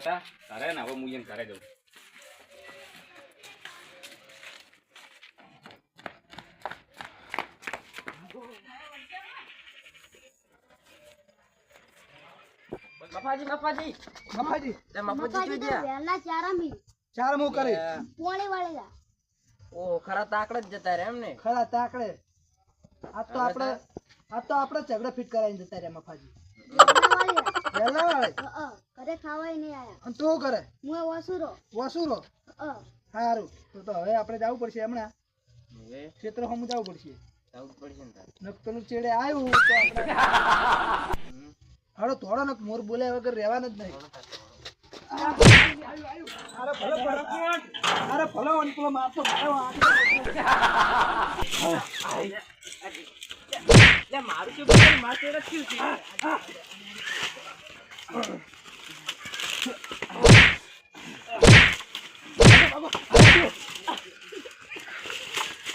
ઘરે જવું મફાજી મફાજી મફાજી તે મફાજી મફાજી જોઈ ગયા. વહેલા ચારામી ચાર મો કરે. પોણી વાળેલા ઓ ખરા તાકડે જ જતા રે એમ ને? ખરા તાકડે. આ તો હવે આપણે આ તો આપણે ઝઘડો ફિટ કરાવીને જતા રે મફાજી વહેલા વાળે? અ, અ, ઘરે ખાવાય નહીં આયા. અને તું કરે? હું વસુરો. વસુરો? સારું તો તો હવે આપણે જવું પડશે હમણાં. ક્ષેત્ર હમ જવું પડશે. જવું પડશે ને તારે. નક ચેડે આવ્યું તો આપણે હાડો થોડો નક મોર બોલ્યા વગર રહેવાનું જ નહીં. અરે ભલો ભલો. અરે ભલો અને પેલો મારતો મારો શું માર થયું છે?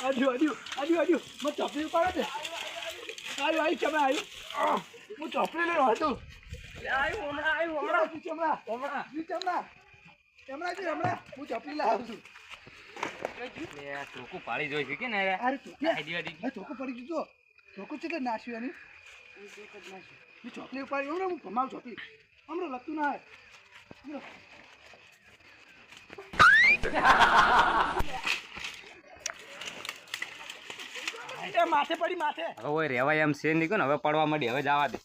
આડ્યું આડ્યું આડ્યું મને ચોપડી ઉપાડે ને. આવ્યું આવ્યું ચમે આવ્યું આહ, હું ચોપડી લઈ રહ્યો હતો. આવ્યું હમણાં આવ્યું હમણાં. તું ચમડા. હમણાં. તું ચમડા. ચમડા જી હમણાં હું ચોપડી લઈ આવું છું. ચોખ્ખું પાડી જોઈ છે કે ને અરે ચોખ્ખું પડી ગયું જો ચોખ્ખું છે કે નાશ્યું એની ચોપડી ઉપાડી. હું ભમાવું ચોપડી. હમણાં લગતું ના. એ માથે પડી માથે. હવે ઓય રેવાય એમ છે નહીં ને હવે પડવા માંડી હવે જવા દે.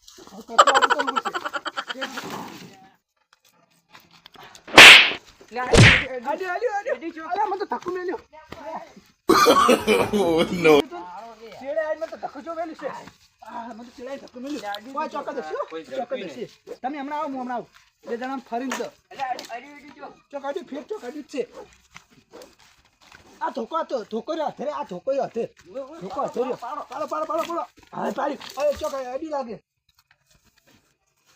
હશે. તમે હમણાં આવો હું હમણાં આવું. બે જણા ફરી ફરીને દો. ચોક ફેર ચોક છે. આ ધોકો હતો ધોકો રહ્યો આ ધોકો રહ્યો ધોકો હાથે પાડો પાડો પાડો પાડો હા પાડી. અરે ચોક અડી લાગે.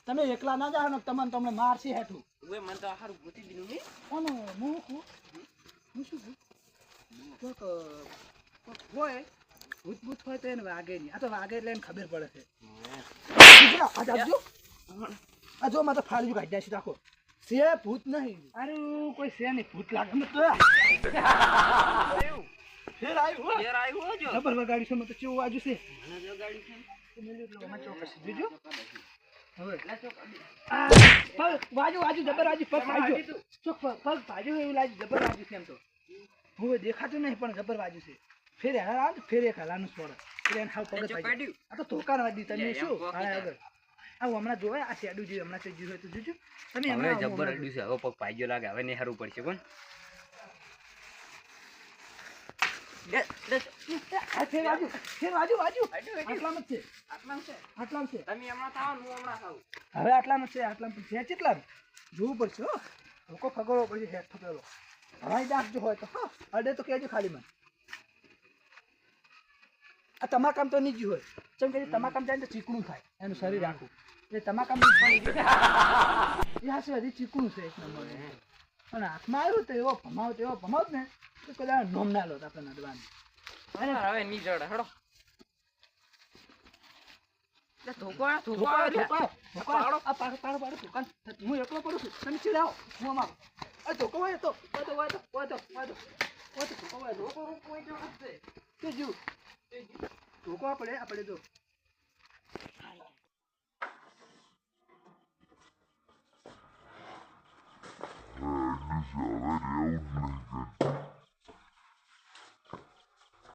તમે એકલા ના જાઓ ને તમને તમને મારશે હેઠું. ઓય મને તો હારું ગોતી દીધું ને કોનો? હું હું હું શું છું? કોક કોક હોય ભૂત ભૂત હોય તો એને વાગે નહીં. આ તો વાગે એટલે એને ખબર પડે છે. આ જાજો આ જો મારે ફાળ્યું કાઢી છે રાખો સે ભૂત નહીં. અરે કોઈ સે નહીં ભૂત લાગે મત તો. ફેર આવ્યું ફેર આવ્યું જો. ખબર લગાડી છે? મત કેવું વાજુ છે મને જગાડ્યું છે છે દેખાતું નહીં પણ જબર વાજુ છે. ફેર હેરાન ફેર એક હલાનું છોડે એટલે એને હાવ પગ જ ચોક ભાજ્યો. કાઢ્યું આ તો ધોકાન વાજી તમે શું? આગળ. આ હમણાં જોવે આ શેડું જોયું હમણાં થઈ હોય તો જોજો. તમે હવે જબ્બર અડ્યું છે હવે પગ પાઈજો લાગે હવે નિહારવું પડશે આડ્યું. આટલામાં છે છે હવે આટલામાં આટલામાં કેટલા જોવું પડશે લોકો ખગડવો પડશે હેઠ હોય તો અડે તો કહેજો ખાલી મને આ તમાકામ તો નહીં જ હોય. ચમ કે તમાકામ જાય ને તો ચીકણું થાય. એનું શરીર આખું. એ તમાકામ એ હાસે હજી ચીકણું છે એક નંબર. પણ હાથમાં આવ્યું તો એવો ભમાવ તો એવો ભમાવ ને તો કદાચ નોમ ના લો આપણે નડવાનું. હવે નહીં જડે. હડો. ધોકો ધોકો ધોકો. ધોકો ધોકો આવે. આ પાડો પાડો પાડો. ધોકાન. હું એકલો પડું છું. તમે ચીડાવો હું આમાં આ ધોકો હોય તો હોય તો હોય તો હોય તો હોય તો હોય તો ધોકો હોય તો. ધોકો રૂપ કોઈ જો હશે તે જુ ધોકો આપણે આપણે જો Iniciar a un